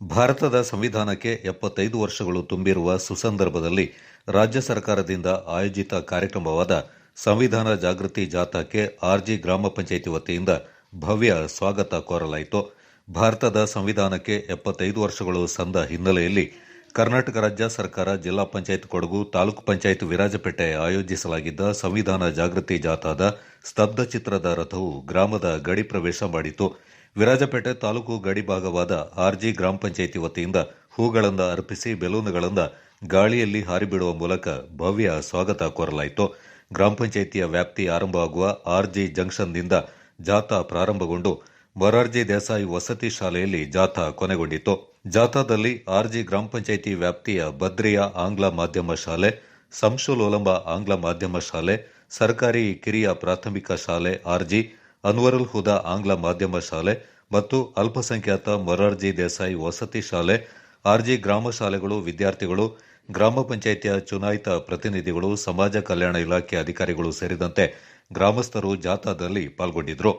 ಭಾರತದ ಸಂವಿಧಾನಕ್ಕೆ ಎಪ್ಪತ್ತೈದು ವರ್ಷಗಳು ತುಂಬಿರುವ ಸುಸಂದರ್ಭದಲ್ಲಿ ರಾಜ್ಯ ಸರ್ಕಾರದಿಂದ ಆಯೋಜಿತ ಕಾರ್ಯಕ್ರಮವಾದ ಸಂವಿಧಾನ ಜಾಗೃತಿ ಜಾಥಾಕ್ಕೆ ಆರ್ಜಿ ಗ್ರಾಮ ಪಂಚಾಯಿತಿ ವತಿಯಿಂದ ಭವ್ಯ ಸ್ವಾಗತ ಕೋರಲಾಯಿತು. ಭಾರತದ ಸಂವಿಧಾನಕ್ಕೆ ಎಪ್ಪತ್ತೈದು ವರ್ಷಗಳು ಸಂದ ಹಿನ್ನೆಲೆಯಲ್ಲಿ ಕರ್ನಾಟಕ ರಾಜ್ಯ ಸರ್ಕಾರ ಜಿಲ್ಲಾ ಪಂಚಾಯತ್ ಕೊಡಗು ತಾಲೂಕು ಪಂಚಾಯತ್ ವಿರಾಜಪೇಟೆ ಆಯೋಜಿಸಲಾಗಿದ್ದ ಸಂವಿಧಾನ ಜಾಗೃತಿ ಜಾಥಾದ ಸ್ತಬ್ಧ ಚಿತ್ರದ ರಥವು ಗ್ರಾಮದ ಗಡಿ ಪ್ರವೇಶ ಮಾಡಿತು. ವಿರಾಜಪೇಟೆ ತಾಲೂಕು ಗಡಿ ಭಾಗವಾದ ಆರ್ಜಿ ಗ್ರಾಮ ಪಂಚಾಯಿತಿ ವತಿಯಿಂದ ಹೂಗಳನ್ನು ಅರ್ಪಿಸಿ ಬೆಲೂನುಗಳಿಂದ ಗಾಳಿಯಲ್ಲಿ ಹಾರಿಬಿಡುವ ಮೂಲಕ ಭವ್ಯ ಸ್ವಾಗತ ಕೋರಲಾಯಿತು. ಗ್ರಾಮ ಪಂಚಾಯಿತಿಯ ವ್ಯಾಪ್ತಿ ಆರಂಭವಾಗುವ ಆರ್ಜಿ ಜಂಕ್ಷನ್ನಿಂದ ಜಾಥಾ ಪ್ರಾರಂಭಗೊಂಡು ಮೊರಾರ್ಜಿ ದೇಸಾಯಿ ವಸತಿ ಶಾಲೆಯಲ್ಲಿ ಜಾಥಾ ಕೊನೆಗೊಂಡಿತು. ಜಾಥಾದಲ್ಲಿ ಆರ್ಜಿ ಗ್ರಾಮ ಪಂಚಾಯಿತಿ ವ್ಯಾಪ್ತಿಯ ಬದ್ರಿಯ ಆಂಗ್ಲ ಮಾಧ್ಯಮ ಶಾಲೆ, ಸಂಶುಲೋಲಂಬ ಆಂಗ್ಲ ಮಾಧ್ಯಮ ಶಾಲೆ, ಸರ್ಕಾರಿ ಕಿರಿಯ ಪ್ರಾಥಮಿಕ ಶಾಲೆ ಆರ್ಜಿ ಅನ್ವರುಲ್ ಹುದಾ ಆಂಗ್ಲ ಮಾಧ್ಯಮ ಶಾಲೆ ಮತ್ತು ಅಲ್ಪಸಂಖ್ಯಾತ ಮೊರಾರ್ಜಿ ದೇಸಾಯಿ ವಸತಿ ಶಾಲೆ, ಆರ್ಜಿ ಗ್ರಾಮ ಶಾಲೆಗಳು ವಿದ್ಯಾರ್ಥಿಗಳು, ಗ್ರಾಮ ಪಂಚಾಯಿತಿಯ ಚುನಾಯಿತ ಪ್ರತಿನಿಧಿಗಳು, ಸಮಾಜ ಕಲ್ಯಾಣ ಇಲಾಖೆ ಅಧಿಕಾರಿಗಳು ಸೇರಿದಂತೆ ಗ್ರಾಮಸ್ಥರು ಜಾಥಾದಲ್ಲಿ ಪಾಲ್ಗೊಂಡಿದ್ದರು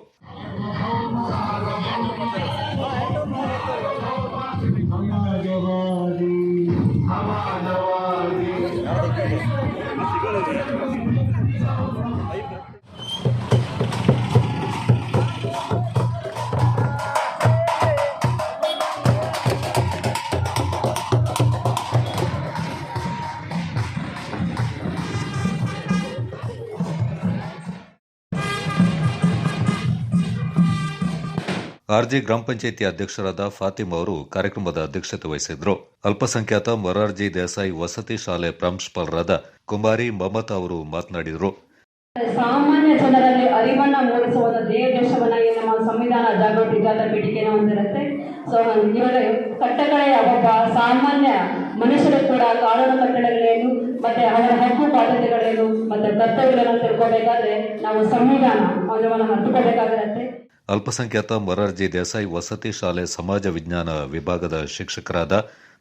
ಆರ್ಜಿ ಗ್ರಾಮ ಪಂಚಾಯಿತಿ ಅಧ್ಯಕ್ಷರಾದ ಫಾತಿಮ್ ಅವರು ಕಾರ್ಯಕ್ರಮದ ಅಧ್ಯಕ್ಷತೆ ವಹಿಸಿದ್ರು ಅಲ್ಪಸಂಖ್ಯಾತ ಮೊರಾರ್ಜಿ ದೇಸಾಯಿ ವಸತಿ ಶಾಲೆ ಪ್ರಾಂಶುಪಾಲರಾದ ಕುಮಾರಿ ಮಮತ ಅವರು ಮಾತನಾಡಿದರು. ಸಾಮಾನ್ಯ ಜನರಲ್ಲಿ ಅರಿವನ್ನ ಮೂಡಿಸುವ ಒಂದು ದೇಶವನ್ನ ನಮ್ಮ ಸಂವಿಧಾನ ಜಾಗೃತಿ ಜಾಥಾ ಪೀಠಿಕೆನ ಹೊಂದಿರುತ್ತೆ. ಸೊ ಇವರ ಕಟ್ಟಕಡೆಯ ಒಬ್ಬ ಸಾಮಾನ್ಯ ಮನುಷ್ಯರು ಕೂಡ ಕಾನೂನು ಕಟ್ಟಡಗಳೇನು, ಮತ್ತೆ ಅವರ ಹಕ್ಕು ಬಾಧ್ಯತೆಗಳೇನು, ಮತ್ತೆ ಕರ್ತವ್ಯಗಳನ್ನು ತಿಳ್ಕೋಬೇಕಾದ್ರೆ ನಾವು ಸಂವಿಧಾನ ಅವನವನ್ನು ಹತ್ತುಕೋಬೇಕಾಗಿರುತ್ತೆ ಅಲ್ಪಸಂಖ್ಯಾತ ಮೊರಾರ್ಜಿ ದೇಸಾಯಿ ವಸತಿ ಶಾಲೆ ಸಮಾಜ ವಿಜ್ಞಾನ ವಿಭಾಗದ ಶಿಕ್ಷಕರಾದ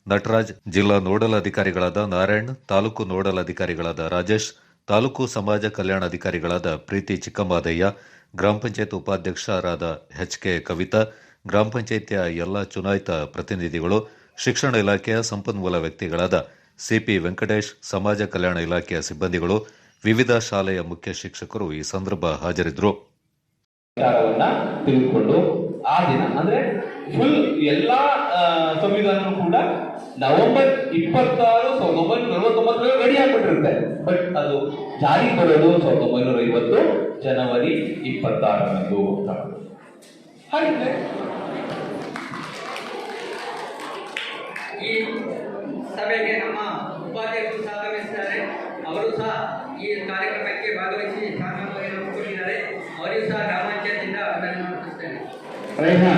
ನಟರಾಜ್, ಜಿಲ್ಲಾ ನೋಡಲ್ ಅಧಿಕಾರಿಗಳಾದ ನಾರಾಯಣ್, ತಾಲೂಕು ನೋಡಲ್ ಅಧಿಕಾರಿಗಳಾದ ರಾಜೇಶ್, ತಾಲೂಕು ಸಮಾಜ ಕಲ್ಯಾಣ ಅಧಿಕಾರಿಗಳಾದ ಪ್ರೀತಿ ಚಿಕ್ಕಮಾದಯ್ಯ ಗ್ರಾಮ ಪಂಚಾಯತ್ ಉಪಾಧ್ಯಕ್ಷರಾದ ಎಚ್ ಕೆ ಕವಿತಾ, ಗ್ರಾಮ ಪಂಚಾಯಿತಿಯ ಎಲ್ಲ ಚುನಾಯಿತ ಪ್ರತಿನಿಧಿಗಳು, ಶಿಕ್ಷಣ ಇಲಾಖೆಯ ಸಂಪನ್ಮೂಲ ವ್ಯಕ್ತಿಗಳಾದ ಸಿಪಿ ವೆಂಕಟೇಶ್, ಸಮಾಜ ಕಲ್ಯಾಣ ಇಲಾಖೆಯ ಸಿಬ್ಬಂದಿಗಳು, ವಿವಿಧ ಶಾಲೆಯ ಮುಖ್ಯ ಶಿಕ್ಷಕರು ಈ ಸಂದರ್ಭ ಹಾಜರಿದ್ದರು. ವಿಚಾರವನ್ನ ತೆಗೆದುಕೊಂಡು ಆ ದಿನ, ಅಂದ್ರೆ ಫುಲ್ ಎಲ್ಲಾ ಸಂವಿಧಾನ ಕೂಡ ನವೆಂಬರ್ ಇಪ್ಪತ್ತಾರು ಸಾವಿರದ ಒಂಬೈನೂರ ನಲವತ್ತೊಂಬತ್ತರಲ್ಲಿ ರೆಡಿ ಆಗ್ಬಿಟ್ಟಿರುತ್ತೆ. ಬಟ್ ಅದು ಜಾರಿ ಬರೋದು ಸಾವಿರದ ಒಂಬೈನೂರ ಐವತ್ತು ಜನವರಿ ಇಪ್ಪತ್ತಾರರಂದು ಅಂತ. ಹಾಗಿದ್ರೆ ಈ ಸಭೆಗೆ ನಮ್ಮ రైహా